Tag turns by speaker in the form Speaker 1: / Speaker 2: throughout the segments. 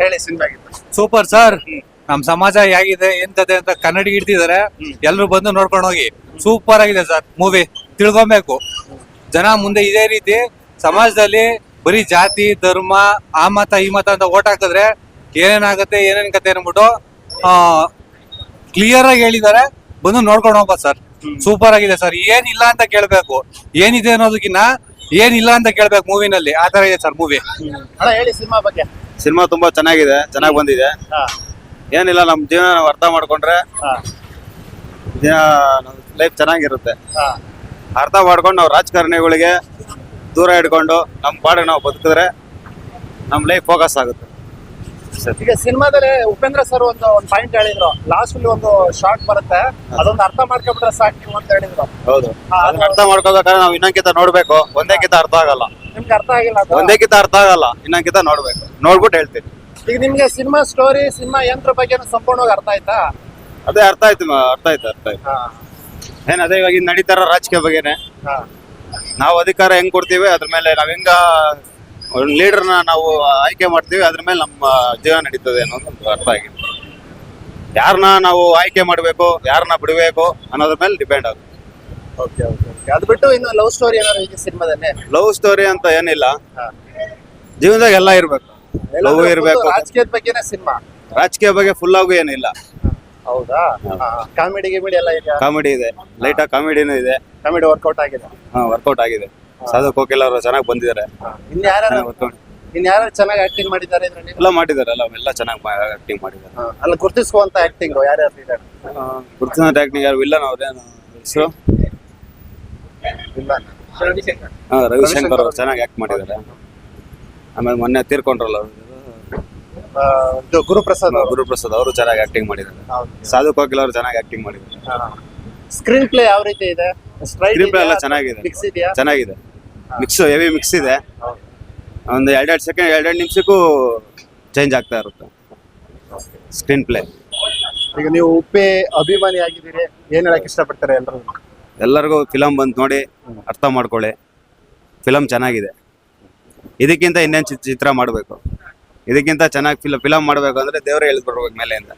Speaker 1: ಹೇಳಿ cinema
Speaker 2: super sir. ನಮ್ ಸಮಾಜ ಹೇಗಿದೆ ಎಂತದೆ ಅಂತ ಕನ್ನಡಿಗೆ ಇಡ್ತಿದಾರೆ ಎಲ್ರು ಬಂದು ನೋಡ್ಕೊಂಡು ಹೋಗಿ. ಸೂಪರ್ ಆಗಿದೆ ಸರ್ ಮೂವಿ ತಿಳ್ಕೊಬೇಕು. ಜನ ಮುಂದೆ ಇದೇ ರೀತಿ ಸಮಾಜದಲ್ಲಿ ಬರೀ ಜಾತಿ ಧರ್ಮ ಆ ಮತ ಈ ಮತ ಅಂತ ಓಟ್ ಹಾಕಿದ್ರೆ ಏನೇನಾಗತ್ತೆ ಏನೇನ್ ಕತೆ ಅನ್ಬಿಟ್ಟು ಕ್ಲಿಯರ್ ಆಗಿ ಹೇಳಿದ್ದಾರೆ. ಬಂದು ನೋಡ್ಕೊಂಡು ಹೋಗ್ಬೋದು ಸರ್. ಸೂಪರ್ ಆಗಿದೆ ಸರ್. ಏನಿಲ್ಲ ಅಂತ ಕೇಳ್ಬೇಕು. ಏನಿದೆ ಅನ್ನೋದಕ್ಕಿನ್ನ ಏನಿಲ್ಲ ಅಂತ ಕೇಳ್ಬೇಕು ಮೂವಿನಲ್ಲಿ. ಆ ತರ ಇದೆ ಸರ್ ಮೂವಿ
Speaker 1: ಹೇಳಿ ಸಿನಿಮಾ ಬಗ್ಗೆ.
Speaker 3: ಸಿನಿಮಾ ತುಂಬಾ ಚೆನ್ನಾಗಿದೆ ಚೆನ್ನಾಗಿ ಬಂದಿದೆ.
Speaker 1: ಹಾ.
Speaker 3: ಏನಿಲ್ಲ ನಮ್ ಜೀವನ ನಾವು ಅರ್ಥ ಮಾಡ್ಕೊಂಡ್ರೆ
Speaker 1: ಹಾ.
Speaker 3: ಲೈಫ್ ಚೆನ್ನಾಗಿರುತ್ತೆ.
Speaker 1: ಹಾ.
Speaker 3: ಅರ್ಥ ಮಾಡ್ಕೊಂಡು ನಾವು ರಾಜಕಾರಣಿಗಳಿಗೆ ದೂರ ಇಟ್ಕೊಂಡು ನಮ್ಮ ಪಾಡಿಗೆ ನಾವು ಬದುಕಿದ್ರೆ ನಮ್ಮ ಲೈಫ್ ಫೋಕಸ್ ಆಗುತ್ತೆ.
Speaker 1: ಈಗ ಸಿನಿಮಾದಲ್ಲಿ ಉಪೇಂದ್ರ ಸರ್ ಒಂದು ಒಂದು ಪಾಯಿಂಟ್ ಹೇಳಿದ್ರು. ಲಾಸ್ಟ್ ಅಲ್ಲಿ ಒಂದು ಶಾರ್ಟ್ ಬರುತ್ತೆ. ಅದೊಂದು ಅರ್ಥ ಮಾಡ್ಕೊಬಿಟ್ರೆ ಸಾಕು ನೀವು ಅಂತ ಹೇಳಿದ್ರು.
Speaker 3: ಹೌದು. ಅದನ್ನ ಅರ್ಥ ಮಾಡ್ಕೋಬೇಕಾದ್ರೆ ನಾವು ಇನ್ನೊಂದ್ಕಿಂತ ನೋಡ್ಬೇಕು. ಒಂದೇಕಿಂತ ಅರ್ಥ ಆಗಲ್ಲ.
Speaker 1: ಅರ್ಥ ಆಗಿಲ್ಲ ಅದು.
Speaker 3: ಅರ್ಥ ಆಗಲ್ಲ ಇನ್ನೊಂದ್ಕಿಂತ ನೋಡ್ಬೇಕು. ನೋಡ್ಬಿಟ್ಟು ಹೇಳ್ತೀನಿ.
Speaker 1: ಈಗ ನಿಮ್ಗೆ ಸಿನಿಮಾ ಸ್ಟೋರಿ ಸಿನಿಮಾ ಯಂತ್ರ ಬಗ್ಗೆ ಸಂಪೂರ್ಣವಾಗಿ ಅರ್ಥ ಆಯ್ತಾ?
Speaker 3: ಅದೇ ಅರ್ಥ ಆಯ್ತು ಮ- ಅರ್ಥ ಆಯ್ತು ಅರ್ಥ ಆಯ್ತು.
Speaker 1: ಹಾ.
Speaker 3: ಏನ್ ಅದೇ ಇವಾಗ ನಡೀತಾರ ರಾಜಕೀಯ ಬಗ್ಗೆನೆ.
Speaker 1: ಹಾ.
Speaker 3: ನಾವು ಅಧಿಕಾರ ಹೆಂಗ್ ಕೊಡ್ತೀವಿ ಅದ್ರ ಮೇಲೆ ನಾವ್ ಹೆಂಗ ಒಂದು ಲೀಡರ್ನ ನಾವು ಆಯ್ಕೆ ಮಾಡ್ತೀವಿ ಅದ್ರ ಮೇಲೆ ನಮ್ಮ ಜೀವನ ನಡೀತದೆ ಅನ್ನೋದು ಅರ್ಥ ಆಗಿದೆ. ಯಾರನ್ನ ನಾವು ಆಯ್ಕೆ ಮಾಡಬೇಕು ಯಾರನ್ನ ಬಿಡಬೇಕು ಅನ್ನೋದ್ರ ಮೇಲೆ ಡಿಪೆಂಡ್ ಆಗುತ್ತೆ.
Speaker 1: ಓಕೆ ಅದು ಬಿಟ್ಟು ಇನ್ನು ಲವ್ ಸ್ಟೋರಿ ಏನಾದ್ರು ಇದೆ ಸಿನಿಮಾದಲ್ಲಿ?
Speaker 3: ಲವ್ ಸ್ಟೋರಿ ಅಂತ ಏನಿಲ್ಲ.
Speaker 1: ಹಾ.
Speaker 3: ಜೀವನದಾಗ ಎಲ್ಲ ಇರ್ಬೇಕು. ಲವ್ ಇರ್ಬೇಕು.
Speaker 1: ರಾಜಕೀಯದ ಬಗ್ಗೆನೇ ಸಿನಿಮಾ.
Speaker 3: ರಾಜಕೀಯ ಬಗ್ಗೆ ಫುಲ್ ಆಗು ಏನಿಲ್ಲ.
Speaker 1: ಹೌದಾ? ಕಾಮಿಡಿ ಗಿಮಿಡಿ ಎಲ್ಲ ಇದೆ
Speaker 3: ಕಾಮಿಡಿ ಇದೆ. ಲೈಟ್ ಆಗಿ ಕಾಮಿಡಿನೂ ಇದೆ.
Speaker 1: ಕಾಮಿಡಿ ವರ್ಕೌಟ್ ಆಗಿದೆ.
Speaker 3: ವರ್ಕೌಟ್ ಆಗಿದೆ. ಸಾಧು ಕೋಕಿಲ್ ಅವರು ಚೆನ್ನಾಗಿ ಬಂದಿದ್ದಾರೆ.
Speaker 1: ಇನ್ ಯಾರು. ಇನ್ ಯಾರು ಚೆನ್ನಾಗಿ ಆಕ್ಟಿಂಗ್ ಮಾಡಿದ್ದಾರೆ ಇದ್ರಲ್ಲಿ
Speaker 3: ಎಲ್ಲ ಮಾಡಿದ್ದಾರೆ. ಎಲ್ಲ ಎಲ್ಲ ಚೆನ್ನಾಗಿ ಆಕ್ಟಿಂಗ್ ಮಾಡಿದ್ದಾರೆ.
Speaker 1: ಹಾ, ಅಲ್ಲ ಗುರ್ತಿಸುವಂತ ಆಕ್ಟಿಂಗ್ ಯಾರ್ಯಾರು ಇದ್ದಾರೆ
Speaker 3: ಗುರುತಿನ ಟೆಕ್ನಿಕ್ ಯಾರು? ವಿಲ್ಲನ್ ಅವ್ರೇನು ಹೆಸರು? ಹಾ, ರವಿಶಂಕರ್ ಅವರು ಚೆನ್ನಾಗಿ ಆಕ್ಟ್ ಮಾಡಿದ್ದಾರೆ. ಆಮೇಲೆ ಮೊನ್ನೆ ತೀರ್ಕೊಂಡ್ರಲ್ಲ.
Speaker 1: ಇದು ಗುರುಪ್ರಸಾದ್
Speaker 3: ಗುರುಪ್ರಸಾದ್ ಅವರು ಚೆನ್ನಾಗಿ ಆಕ್ಟಿಂಗ್ ಮಾಡಿದ್ದಾರೆ. ಸಾಧು ಕೋಕಿಲ್ ಅವರು ಚೆನ್ನಾಗಿ ಆಕ್ಟಿಂಗ್ ಮಾಡಿದ್ದಾರೆ.
Speaker 1: ಸ್ಕ್ರೀನ್ ಪ್ಲೇ ಯಾವ ರೀತಿ ಇದೆ?
Speaker 3: ಸ್ಕ್ರೀನ್ ಪ್ಲೇ ಎಲ್ಲ ಚೆನ್ನಾಗಿದೆ. ಚೆನ್ನಾಗಿದೆ. ಮಿಕ್ಸ್ ಹೆವಿ ಮಿಕ್ಸ್ ಇದೆ. ಒಂದು ಎರಡೆರಡು ಸೆಕೆಂಡ್ ಎರಡೆರಡು ನಿಮಿಷಕ್ಕೂ ಚೇಂಜ್ ಆಗ್ತಾ ಇರುತ್ತೆ. ಸ್ಕ್ರೀನ್ ಪ್ಲೇ
Speaker 1: ಈಗ ನೀವು ಉಪ್ಪೆ ಅಭಿಮಾನಿ ಆಗಿದ್ದೀರಿ ಏನ್ ಹೇಳಕ್ ಇಷ್ಟಪಡ್ತಾರೆ ಎಲ್ಲರೂ
Speaker 3: ಎಲ್ಲರಿಗೂ ಫಿಲಮ್ ಬಂದು ನೋಡಿ ಅರ್ಥ ಮಾಡ್ಕೊಳ್ಳಿ. ಫಿಲಮ್ ಚೆನ್ನಾಗಿದೆ. ಇದಕ್ಕಿಂತ ಇನ್ನೇನು ಚಿ- ಚಿತ್ರ ಮಾಡಬೇಕು? ಇದಕ್ಕಿಂತ ಚೆನ್ನಾಗಿ ಫಿಲ ಫಿಲಮ್ ಮಾಡಬೇಕು ಅಂದರೆ ದೇವರೇ ಹೇಳ್ಕೊಡ್ಬೇಕು ಮೇಲೆಯಿಂದ.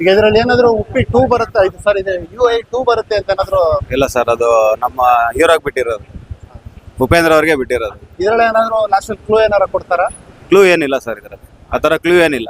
Speaker 1: ಈಗ ಇದರಲ್ಲಿ ಏನಾದರೂ ಉಪ್ಪಿ ಟೂ ಬರುತ್ತೆ? ಇದು ಸರ್ ಇದೆ ಯು ಐ ಟೂ ಬರುತ್ತೆ ಅಂತ ಏನಾದರೂ?
Speaker 3: ಇಲ್ಲ ಸರ್ ಅದು ನಮ್ಮ ಹೀರೋಗೆ ಬಿಟ್ಟಿರೋದು. ಉಪೇಂದ್ರ ಅವ್ರಿಗೆ ಬಿಟ್ಟಿರೋದು.
Speaker 1: ಇದರಲ್ಲಿ ಏನಾದರೂ ಲಾಸ್ಟ್ ಕ್ಲೂ ಏನಾರ ಕೊಡ್ತಾರಾ?
Speaker 3: ಕ್ಲೂ ಏನಿಲ್ಲ ಸರ್ ಇದರಲ್ಲಿ. ಆ ಥರ ಕ್ಲೂ ಏನಿಲ್ಲ.